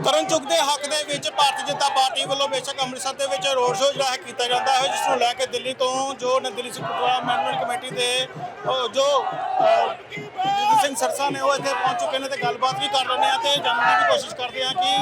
ਤਰਨ ਚੁੱਕ ਦੇ ਹੱਕ ਦੇ ਵਿੱਚ ਭਾਰਤੀ ਜਨਤਾ ਪਾਰਟੀ ਵੱਲੋਂ ਬੇਸ਼ੱਕ ਅੰਮ੍ਰਿਤਸਰ ਦੇ ਵਿੱਚ ਰੋਡ ਸ਼ੋਅ ਜਿਹੜਾ ਹੈ ਕੀਤਾ ਜਾਂਦਾ ਹੈ ਜਿਸ ਨੂੰ ਲੈ ਕੇ ਦਿੱਲੀ ਤੋਂ ਜੋ ਨ- ਦਿੱਲੀ ਸਿੱਖ ਗੁਰਦੁਆਰਾ ਮੈਨੇਜਮੈਂਟ ਕਮੇਟੀ ਦੇ ਜੋ ਅਹ, ਸਿੰਘ ਸਰਸਾ ਨੇ ਉਹ ਇੱਥੇ ਪਹੁੰਚ ਚੁੱਕੇ ਨੇ ਤੇ ਗੱਲਬਾਤ ਵੀ ਕਰ ਲੈਂਦੇ ਆ ਤੇ ਜਾਣਨ ਦੀ ਵੀ ਕੋਸ਼ਿਸ਼ ਕਰਦੇ ਆ ਕਿ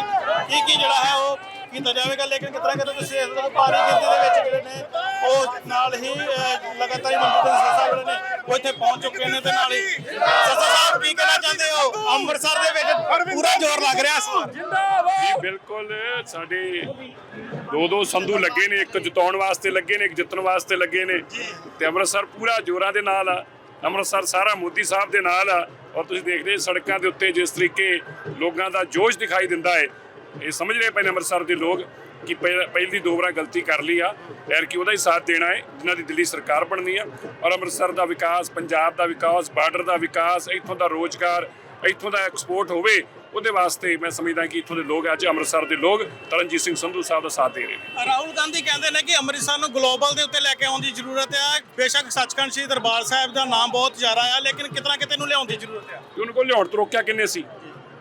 ਕੀ ਕੀ ਜਿਹੜਾ ਹੈ ਉਹ ਕੀਤਾ ਜਾਵੇਗਾ। ਲੇਕਿਨ ਕਿਤਨਾ ਕਿਤੇ ਤੁਸੀਂ ਇਸ ਤਰ੍ਹਾਂ ਭਾਰੀ ਗਿਣਤੀ ਦੇ ਵਿੱਚ ਜਿਹੜੇ ਨੇ ਉਹ ਨਾਲ ਹੀ ਲਗਾਤਾਰ ਹੀ ਮੰਤਰੀ ਦੇ ਸਰਸਾ ਜਿਹੜੇ ਨੇ ਉਹ ਇੱਥੇ ਪਹੁੰਚ ਚੁੱਕੇ ਨੇ ਤੇ ਨਾਲ ਹੀ ਸਰਸਾ ਸਾਹਿਬ ਕੀ ਕਹਿਣਾ ਚਾਹੁੰਦੇ ਹੋ ਅੰਮ੍ਰਿਤਸਰ ਦੇ ਵਿੱਚ ਪੂਰਾ ਜ਼ੋਰ ਲੱਗ ਰਿਹਾ ਇਸ ਜੀ ਬਿਲਕੁਲ ਸਾਡੇ ਦੋ ਦੋ ਸੰਧੂ ਲੱਗੇ ਨੇ ਇੱਕ ਜਿਤਾਉਣ ਵਾਸਤੇ ਲੱਗੇ ਨੇ ਇੱਕ ਜਿੱਤਣ ਵਾਸਤੇ ਲੱਗੇ ਨੇ ਤੇ ਅੰਮ੍ਰਿਤਸਰ ਪੂਰਾ ਜੋਰਾਂ ਦੇ ਨਾਲ ਆ। ਅੰਮ੍ਰਿਤਸਰ ਸਾਰਾ ਮੋਦੀ ਸਾਹਿਬ ਦੇ ਨਾਲ ਆ। ਔਰ ਤੁਸੀਂ ਦੇਖਦੇ ਸੜਕਾਂ ਦੇ ਉੱਤੇ ਜਿਸ ਤਰੀਕੇ ਲੋਕਾਂ ਦਾ ਜੋਸ਼ ਦਿਖਾਈ ਦਿੰਦਾ ਹੈ ਇਹ ਸਮਝ ਰਹੇ ਪਏ ਨੇ ਅੰਮ੍ਰਿਤਸਰ ਦੇ ਲੋਕ ਕਿ ਪਹਿ- ਪਹਿਲੀ ਦੋ ਵਾਰ ਗਲਤੀ ਕਰ ਲਈ ਆ। ਯਾਰ ਕਿ ਉਹਦਾ ਹੀ ਸਾਥ ਦੇਣਾ ਹੈ ਜਿਨ੍ਹਾਂ ਦੀ ਦਿੱਲੀ ਸਰਕਾਰ ਬਣਨੀ ਆ। ਔਰ ਅੰਮ੍ਰਿਤਸਰ ਦਾ ਵਿਕਾਸ ਪੰਜਾਬ ਦਾ ਵਿਕਾਸ ਬਾਰਡਰ ਦਾ ਵਿਕਾਸ ਇੱਥੋਂ ਦਾ ਰੋਜ਼ਗਾਰ ਇੱਥੋਂ ਦਾ ਐਕਸਪੋਰਟ ਹੋਵੇ ਉਹਦੇ ਵਾਸਤੇ ਮੈਂ ਸਮਝਦਾ ਕਿ ਇੱਥੋਂ ਦੇ ਲੋਕ ਅੱਜ ਅੰਮ੍ਰਿਤਸਰ ਦੇ ਲੋਕ ਤਰਨਜੀਤ ਸਿੰਘ ਸੰਧੂ ਸਾਹਿਬ ਦਾ ਸਾਥ ਦੇ ਰਹੇ ਨੇ। ਰਾਹੁਲ ਗਾਂਧੀ ਕਹਿੰਦੇ ਨੇ ਕਿ ਅੰਮ੍ਰਿਤਸਰ ਨੂੰ ਗਲੋਬਲ ਦੇ ਉੱਤੇ ਲੈ ਕੇ ਆਉਣ ਦੀ ਜ਼ਰੂਰਤ ਹੈ ਬੇਸ਼ੱਕ ਸੱਚਖੰਡ ਸ੍ਰੀ ਦਰਬਾਰ ਸਾਹਿਬ ਦਾ ਨਾਮ ਬਹੁਤ ਜ਼ਿਆਦਾ ਆ ਲੇਕਿਨ ਕਿਤਨਾ ਕਿਤੇ ਨੂੰ ਲਿਆਉਣ ਦੀ ਜ਼ਰੂਰਤ ਹੈ ਕਿ ਉਹਨੂੰ ਕੋਲ ਲਿਆਉਣ ਤੋਂ ਰੋਕਿਆ ਕਿੰਨੇ ਸੀ?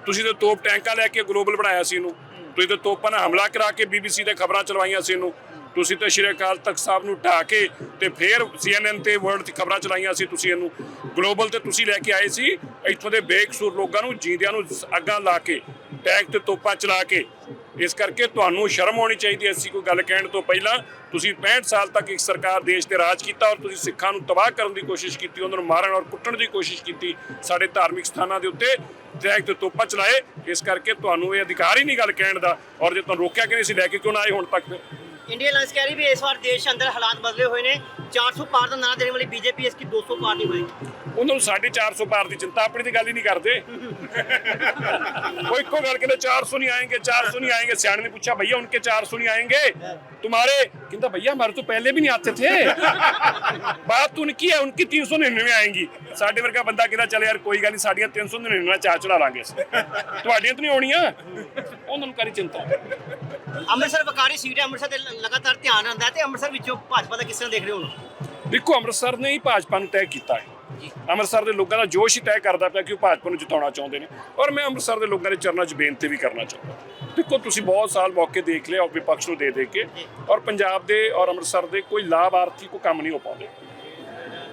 ਤੁਸੀਂ ਤਾਂ ਤੋਪ ਟੈਂਕਾਂ ਲੈ ਕੇ ਗਲੋਬਲ ਬਣਾਇਆ ਸੀ ਇਹਨੂੰ। ਤੁਸੀਂ ਤਾਂ ਤੋਪਾਂ ਨਾਲ ਹਮਲਾ ਕਰਾ ਕੇ ਬੀਬੀਸੀ ਤੇ ਖਬਰਾਂ ਚਲਵਾਈਆਂ ਸੀ ਇਹਨੂੰ। ਤੁਸੀਂ ਤਾਂ ਸ਼੍ਰੀ ਅਕਾਲ ਤਖਤ ਸਾਹਿਬ ਨੂੰ ਢਾ ਕੇ ਤੇ ਫਿਰ ਸੀਐਨਐਨ ਤੇ ਵਰਲਡ ਤੇ ਖਬਰਾਂ ਚਲਾਈਆਂ ਸੀ ਤੁਸੀਂ ਇਹਨੂੰ। ਗਲੋਬਲ ਤੇ ਤੁਸੀਂ ਲੈ ਕੇ ਆਏ ਸੀ, ਇੱਥੋਂ ਦੇ ਬੇਕਸੂਰ ਲੋਕਾਂ ਨੂੰ, ਜੀਂਦਿਆਂ ਨੂੰ ਅੱਗਾਂ ਲਾ ਕੇ ਟੈਂਕ ਤੇ ਤੋਪਾਂ ਚਲਾ ਕੇ। ਇਸ ਕਰਕੇ ਤੁਹਾਨੂੰ ਸ਼ਰਮ ਆਉਣੀ ਚਾਹੀਦੀ ਹੈ ਕੋਈ ਗੱਲ ਕਹਿਣ ਤੋਂ ਪਹਿਲਾਂ ਤੁਸੀਂ 65 ਸਾਲ ਤੱਕ ਇੱਕ ਸਰਕਾਰ ਦੇਸ਼ ਤੇ ਰਾਜ ਕੀਤਾ ਔਰ ਤੁਸੀਂ ਸਿੱਖਾਂ ਨੂੰ ਤਬਾਹ ਕਰਨ ਦੀ ਕੋਸ਼ਿਸ਼ ਕੀਤੀ, ਉਹਨਾਂ ਨੂੰ ਮਾਰਨ ਔਰ ਕੁੱਟਣ ਦੀ ਕੋਸ਼ਿਸ਼ ਕੀਤੀ, ਸਾਡੇ ਧਾਰਮਿਕ ਸਥਾਨਾਂ ਦੇ ਉੱਤੇ ਟੈਗ ਤੇ ਤੋਪਾਂ ਚਲਾਏ, ਇਸ ਕਰਕੇ ਤੁਹਾਨੂੰ ਇਹ ਅਧਿਕਾਰ ਹੀ ਨਹੀਂ ਗੱਲ ਕਹਿਣ ਦਾ ਔਰ ਜੇ ਤੁਹਾਨੂੰ ਰੋਕਿਆ ਕਿ ਨਹੀਂ ਸੀ ਲੈ ਕੇ ਕਿਉਂ ਨਾ ਆਏ ਹੁਣ ਤੱਕ? ਇੰਡੀਆ ਅਲਾਈਅੰਸ ਕਹਿ ਰਹੀ ਵੀ ਇਸ ਵਾਰ ਦੇਸ਼ ਅੰਦਰ ਹਾਲਾਤ ਬਦਲੇ ਹੋਏ ਨੇ 400 ਪਾਰ ਦਾ ਨਾਂ ਦੇਣ ਵਾਲੀ ਬੀਜੇਪੀ ਇਸ ਕੀ 200 ਪਾਰ ਨਹੀਂ ਹੋਏਗੀ। ਉਹਨਾਂ ਨੂੰ 450 ਪਾਰ ਦੀ ਚਿੰਤਾ ਆਪਣੀ ਦੀ ਗੱਲ ਹੀ ਨਹੀਂ ਕਰਦੇ ਉਹ ਇੱਕੋ ਗੱਲ ਕਹਿੰਦੇ 400 नहीं आएंगे 400 नहीं आएंगे सियाने ने पूछा भैया उनके 400 नहीं आएंगे तुम्हारे कहता भैया हमारे तो पहले भी नहीं आते थे बात तो उनकी है उनकी 399 ਆਏਗੀ ਸਾਡੇ ਵਰਗਾ ਬੰਦਾ ਕਹਿੰਦਾ ਚੱਲ ਯਾਰ ਕੋਈ ਗੱਲ ਨਹੀਂ ਸਾਡੀਆਂ 399 ਚਾਹ ਚੜਾ ਲਾਂਗੇ ਅਸੀਂ ਤੁਹਾਡੀਆਂ ਤਾਂ ਨਹੀਂ ਆਉਣੀਆਂ ਉਹਨਾਂ ਨੂੰ ਕਰੀ ਚਿੰਤਾ ਅੰਮ੍ਰਿਤਸਰ ਵਕਾਰੀ ਸੀਟ ਹੈ ਅੰਮ੍ਰਿਤਸਰ ਤੇ ਲ- ਲਗਾਤਾਰ ਧਿਆਨ ਰਹਿੰਦਾ ਹੈ ਤੇ ਅੰਮ੍ਰਿਤਸਰ ਵਿੱਚੋਂ ਭਾਜਪਾ ਦਾ ਕਿਸ ਤਰ੍ਹਾਂ ਦੇਖ ਰਹੇ ਹੋ ਹੁਣ ਦੇਖੋ ਅੰਮ੍ਰਿਤਸਰ ਨੇ ਹੀ ਭਾਜਪਾ ਨੂੰ ਤੈਅ ਕੀਤਾ ਹੈ ਅੰਮ੍ਰਿਤਸਰ ਦੇ ਲੋਕਾਂ ਦਾ ਜੋਸ਼ ਹੀ ਤੈਅ ਕਰਦਾ ਪਿਆ ਕਿ ਉਹ ਭਾਜਪਾ ਨੂੰ ਜਿਤਾਉਣਾ ਚਾਹੁੰਦੇ ਨੇ। ਔਰ ਮੈਂ ਅੰਮ੍ਰਿਤਸਰ ਦੇ ਲੋਕਾਂ ਦੇ ਚਰਨਾਂ 'ਚ ਬੇਨਤੀ ਵੀ ਕਰਨਾ ਚਾਹੁੰਦਾ। ਦੇਖੋ, ਤੁਸੀਂ ਬਹੁਤ ਸਾਲ ਮੌਕੇ ਦੇਖ ਲਿਆ ਵਿਪਕਸ਼ ਨੂੰ ਦੇ ਦੇ ਕੇ। ਔਰ ਪੰਜਾਬ ਦੇ ਔਰ ਅੰਮ੍ਰਿਤਸਰ ਦੇ ਕੋਈ ਲਾਭਾਰਥੀ ਕੋ ਕੰਮ ਨਹੀਂ ਹੋ ਪਾਉਂਦੇ।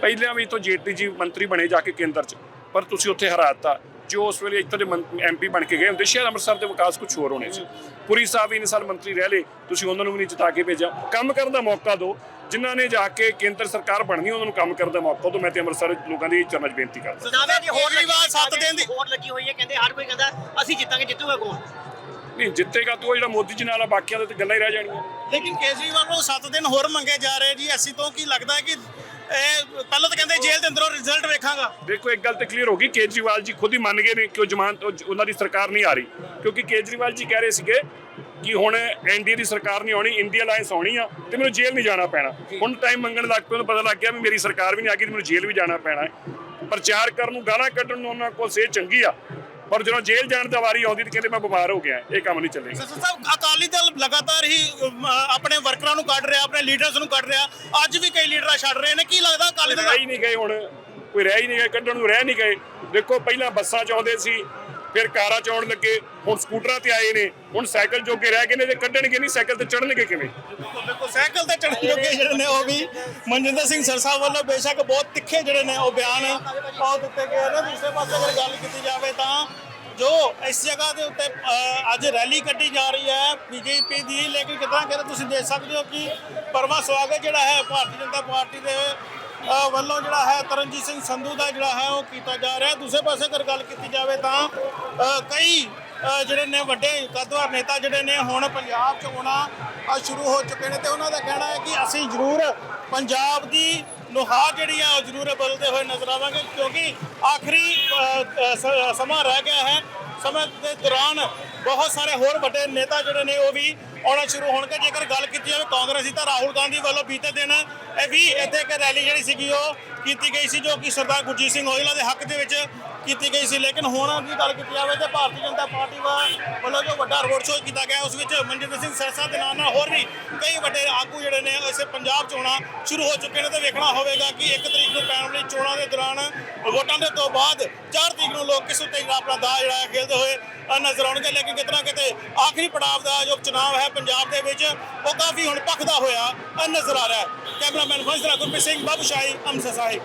ਪਹਿਲਾਂ ਵੀ ਤੋਂ ਜੇਟਲੀ ਜੀ ਮੰਤਰੀ ਬਣੇ ਜਾ ਕੇ ਕੇਂਦਰ 'ਚ, ਪਰ ਤੁਸੀਂ ਉੱਥੇ ਹਰਾਤਾ। ਜੋ ਉਸ ਵੇਲੇ ਇੱਥੋਂ ਦੇ ਐਮਪੀ ਬਣ ਕੇ ਗਏ ਹੁੰਦੇ ਸ਼ਾਇਦ ਅੰਮ੍ਰਿਤਸਰ ਦੇ ਵਿਕਾਸ ਕੁਝ ਹੋਰ ਹੋਣੇ ਸੀ। ਪੁਰੀ ਸਾਹਿਬ ਵੀ ਸਾਲ ਮੰਤਰੀ ਰਹਿ ਲਏ ਤੁਸੀਂ ਉਹਨਾਂ ਨੂੰ ਵੀ ਨਹੀਂ ਜਿਤਾ ਕੇ ਭੇਜਿਆ। ਕੰਮ ਕਰਨ ਦਾ ਮੌਕਾ ਦਿਓ ਜਿਨ੍ਹਾਂ ਨੇ ਜਾ ਕੇ ਕੇਂਦਰ ਸਰਕਾਰ ਬਣਨੀ ਉਹਨਾਂ ਨੂੰ ਕੰਮ ਕਰਨ ਦਾ ਮੌਕਾ ਦਿਓ। ਮੈਂ ਤੇ ਅੰਮ੍ਰਿਤਸਰ ਦੇ ਲੋਕਾਂ ਦੀ ਚਰਨਾਂ 'ਚ ਬੇਨਤੀ ਕਰਦਾ। ਦਾਅਵੇ ਦੀ ਹੋਰ ਕੇਜਰੀਵਾਲ ਸੱਤ ਦਿਨ ਦੀ- ਹੋਰ ਲੱਗੀ ਹੋਈ ਹੈ ਕਹਿੰਦੇ ਹਰ ਕੋਈ ਕਹਿੰਦਾ ਅਸੀਂ ਜਿੱਤਾਂਗੇ ਜਿੱਤੂਗਾ ਕੌਣ? ਨਹੀਂ ਜਿੱਤੇਗਾ ਤੂੰ ਜਿਹੜਾ ਮੋਦੀ ਜੀ ਨਾਲ ਆ ਬਾਕੀਆਂ ਦੇ ਤੇ ਗੱਲਾਂ ਹੀ ਰਹਿ ਜਾਣਗੀਆਂ ਲੇਕਿਨ ਕੇਜਰੀਵਾਲ ਨੂੰ 7 ਦਿਨ ਹੋਰ ਮੰਗੇ ਜਾ ਰਹੇ ਜੀ। ਅਸੀਂ ਤੋਂ ਕੀ ਲੱਗਦਾ ਹੈ ਕਿ ਇਹ ਪਹਿਲਾਂ ਤਾਂ ਕਹਿੰਦੇ ਜੇਲ੍ਹ ਦੇ ਅੰਦਰੋਂ ਰਿਜ਼ਲਟ ਵੇਖਾਂਗਾ। ਦੇਖੋ, ਇੱਕ ਗੱਲ ਤੇ ਕਲੀਅਰ ਹੋ ਗਈ, ਕੇਜਰੀਵਾਲ ਜੀ ਖੁਦ ਹੀ ਮੰਨ ਗਏ ਨੇ ਕਿ ਉਹ ਜ਼ਮਾਨਤ ਉਹਨਾਂ ਦੀ ਸਰਕਾਰ ਨਹੀਂ ਆ ਰਹੀ। ਕਿਉਂਕਿ ਕੇਜਰੀਵਾਲ ਜੀ ਕਹਿ ਰਹੇ ਸੀਗੇ ਕਿ ਹੁਣ ਐਨਡੀਏ ਦੀ ਸਰਕਾਰ ਨਹੀਂ ਆਉਣੀ, ਇੰਡੀਆ ਅਲਾਈਅੰਸ ਆਉਣੀ ਆ ਤੇ ਮੈਨੂੰ ਜੇਲ੍ਹ ਨਹੀਂ ਜਾਣਾ ਪੈਣਾ। ਹੁਣ ਟਾਈਮ ਮੰਗਣ ਲੱਗ ਪਏ, ਉਹਨੂੰ ਪਤਾ ਲੱਗ ਗਿਆ ਵੀ ਮੇਰੀ ਸਰਕਾਰ ਵੀ ਨਹੀਂ ਆ ਗਈ ਤੇ ਮੈਨੂੰ ਜੇਲ੍ਹ ਵੀ ਜਾਣਾ ਪੈਣਾ ਹੈ। ਪ੍ਰਚਾਰ ਕਰਨ ਨੂੰ ਗਾਲਾਂ ਕੱਢਣ ਨੂੰ ਉਹਨਾਂ ਕੋਲ ਸੇ ਚੰਗੀ ਆ। ਪਰ ਜਦੋਂ ਜੇਲ੍ਹ ਜਾਣ ਦਾ ਵਾਰੀ ਆਉਂਦੀ ਤੇ ਕਹਿੰਦੇ ਮੈਂ ਬਿਮਾਰ ਹੋ ਗਿਆ ਇਹ ਕੰਮ ਨਹੀਂ ਚੱਲੇਗਾ। ਸਰ ਸਾਹਿਬ ਅਕਾਲੀ ਦਲ ਲਗਾਤਾਰ ਹੀ ਅਮ, ਆਪਣੇ ਵਰਕਰਾਂ ਨੂੰ ਕੱਢ ਰਿਹਾ ਆਪਣੇ ਲੀਡਰਸ ਨੂੰ ਕੱਢ ਰਿਹਾ। ਅੱਜ ਵੀ ਕਈ ਲੀਡਰਾਂ ਛੱਡ ਰਹੇ ਨੇ ਕੀ ਲੱਗਦਾ ਅਕਾਲੀ ਦਲ ਰਹਿ ਹੀ ਨਹੀਂ ਗਏ ਹੁਣ ਕੋਈ ਰਹਿ ਹੀ ਨਹੀਂ ਗਏ ਕੱਢਣ ਨੂੰ ਰਹਿ ਨਹੀਂ ਗਏ। ਦੇਖੋ ਪਹਿਲਾਂ ਬੱਸਾਂ ਚ ਆਉਂਦੇ ਸੀ ਫਿਰ ਕਾਰਾਂ ਚ ਲੱਗੇ, ਹੁਣ ਸਕੂਟਰਾਂ ਤੇ ਆਏ ਨੇ, ਹੁਣ ਸਾਈਕਲ ਜੋਗੇ ਰਹਿ ਗਏ ਨੇ, ਤੇ ਕੱਢਣਗੇ ਨਹੀਂ, ਸਾਈਕਲ ਤੇ ਚੜਨਗੇ ਕਿਵੇਂ? ਬਿਲਕੁਲ ਸਾਈਕਲ ਤੇ ਚੜ੍ਹਨ ਜੋਗੇ ਜਿਹੜੇ ਨੇ ਉਹ ਵੀ, ਮਨਜਿੰਦਰ ਸਿੰਘ ਸਰਸਾ ਵੱਲੋਂ ਬੇਸ਼ੱਕ ਬਹੁਤ ਤਿੱਖੇ ਜਿਹੜੇ ਨੇ ਉਹ ਬਿਆਨ ਉਹ ਦਿੱਤੇ ਗਏ ਨੇ, ਦੂਸਰੇ ਪਾਸੇ ਅਗਰ ਗੱਲ ਕੀਤੀ ਜਾਵੇ ਤਾਂ, ਜੋ ਇਸ ਜਗ੍ਹਾ ਦੇ ਉੱਤੇ ਅੱਜ ਰੈਲੀ ਕੱਢੀ ਜਾ ਰਹੀ ਹੈ, ਬੀਜੇਪੀ ਦੀ, ਲੇਕਿਨ ਕਿਤਨਾ ਕਿਤੇ ਤੁਸੀਂ, ਦੇਖ ਸਕਦੇ ਹੋ ਕਿ ਪਰਮਾ ਸਵਾਗਤ ਜਿਹੜਾ ਹੈ, ਭਾਰਤੀ ਜਨਤਾ ਪਾਰਟੀ ਦੇ ਵੱਲੋਂ ਜਿਹੜਾ ਹੈ ਤਰਨਜੀਤ ਸਿੰਘ ਸੰਧੂ ਦਾ ਜਿਹੜਾ ਹੈ ਉਹ ਕੀਤਾ ਜਾ ਰਿਹਾ। ਦੂਸਰੇ ਪਾਸੇ ਅਗਰ ਗੱਲ ਕੀਤੀ ਜਾਵੇ ਤਾਂ ਕਈ ਜਿਹੜੇ ਨੇ ਵੱਡੇ ਕਦਵਾਰ ਨੇਤਾ ਜਿਹੜੇ ਨੇ ਹੁਣ ਪੰਜਾਬ 'ਚ ਆਉਣਾ ਸ਼ੁਰੂ ਹੋ ਚੁੱਕੇ ਨੇ ਤੇ ਉਹਨਾਂ ਦਾ ਕਹਿਣਾ ਹੈ ਕਿ ਅਸੀਂ ਜ਼ਰੂਰ ਪੰਜਾਬ ਦੀ ਨੁਹਾ ਜਿਹੜੀ ਆ, ਉਹ ਜ਼ਰੂਰ ਬਦਲਦੇ ਹੋਏ ਨਜ਼ਰ ਆਵਾਂਗੇ ਕਿਉਂਕਿ ਆਖਰੀ ਸ- ਸਮਾਂ ਰਹਿ ਗਿਆ ਹੈ। ਸਮੇਂ ਦੇ ਦੌਰਾਨ ਬਹੁਤ ਸਾਰੇ ਹੋਰ ਵੱਡੇ ਨੇਤਾ ਜਿਹੜੇ ਨੇ ਉਹ ਵੀ ਆਉਣਾ ਸ਼ੁਰੂ ਹੋਣਗੇ। ਜੇਕਰ ਗੱਲ ਕੀਤੀ ਜਾਵੇ ਕਾਂਗਰਸ ਦੀ ਤਾਂ ਰਾਹੁਲ ਗਾਂਧੀ ਵੱਲੋਂ ਬੀਤੇ ਦਿਨ ਇਹ ਵੀ ਇੱਥੇ ਇੱਕ ਰੈਲੀ ਜਿਹੜੀ ਸੀਗੀ ਉਹ ਕੀਤੀ ਗਈ ਸੀ ਜੋ ਕਿ ਸਰਦਾਰ ਗੁਰਜੀਤ ਸਿੰਘ ਔਜਲਾ ਦੇ ਹੱਕ ਦੇ ਵਿੱਚ ਕੀਤੀ ਗਈ ਸੀ। ਲੇਕਿਨ ਹੁਣ ਦੀ ਗੱਲ ਕੀਤੀ ਜਾਵੇ ਤੇ ਭਾਰਤੀ ਜਨਤਾ ਪਾਰਟੀ ਵਾ- ਵੱਲੋਂ ਜੋ ਵੱਡਾ ਰੋਡ ਸ਼ੋਅ ਕੀਤਾ ਗਿਆ, ਉਸ ਵਿੱਚ ਮਨਜਿੰਦਰ ਸਿੰਘ ਸਰਸਾ ਦੇ ਨਾਲ ਨਾਲ ਹੋਰ ਵੀ ਕਈ ਵੱਡੇ ਆਗੂ ਜਿਹੜੇ ਨੇ, ਇਸੇ ਪੰਜਾਬ ਚੋਣਾਂ ਸ਼ੁਰੂ ਹੋ ਚੁੱਕੇ ਨੇ ਤੇ ਵੇਖਣਾ ਹੋਵੇਗਾ ਕਿ 1 ਤਰੀਕ ਨੂੰ ਪੈਣ ਵਾਲੀ ਚੋਣਾਂ ਦੇ ਦੌਰਾਨ ਵੋਟਾਂ ਦੇ ਤੋਂ ਬਾਅਦ 4 ਤਰੀਕ ਨੂੰ ਲੋਕ ਕਿਸ ਉੱਤੇ ਜਿਹੜਾ ਆਪਣਾ ਦਾ ਜਿਹੜਾ ਹੈ ਖੇਲਦੇ ਹੋਏ ਨਜ਼ਰ ਆਉਣਗੇ। ਲੇਕਿਨ ਕਿਤਨਾ ਕਿਤੇ ਆਖਰੀ ਪੜਾਅ ਦਾ ਜੋ ਚੁਣਾਵ ਹੈ ਪੰਜਾਬ ਦੇ ਵਿੱਚ, ਉਹ ਕਾਫੀ ਹੁਣ ਪੱਕਦਾ ਹੋਇਆ ਨਜ਼ਰ ਆ ਰਿਹਾ ਹੈ। ਕੈਮਰਾਮੈਨ ਫੰਸਰਾ ਗੁਰਪ੍ਰੀਤ ਸਿੰਘ ਬਾਬੂ ਸ਼ਾਹੀ ਅੰਮ੍ਰਿਤਸਰ ਸਾਹਿਬ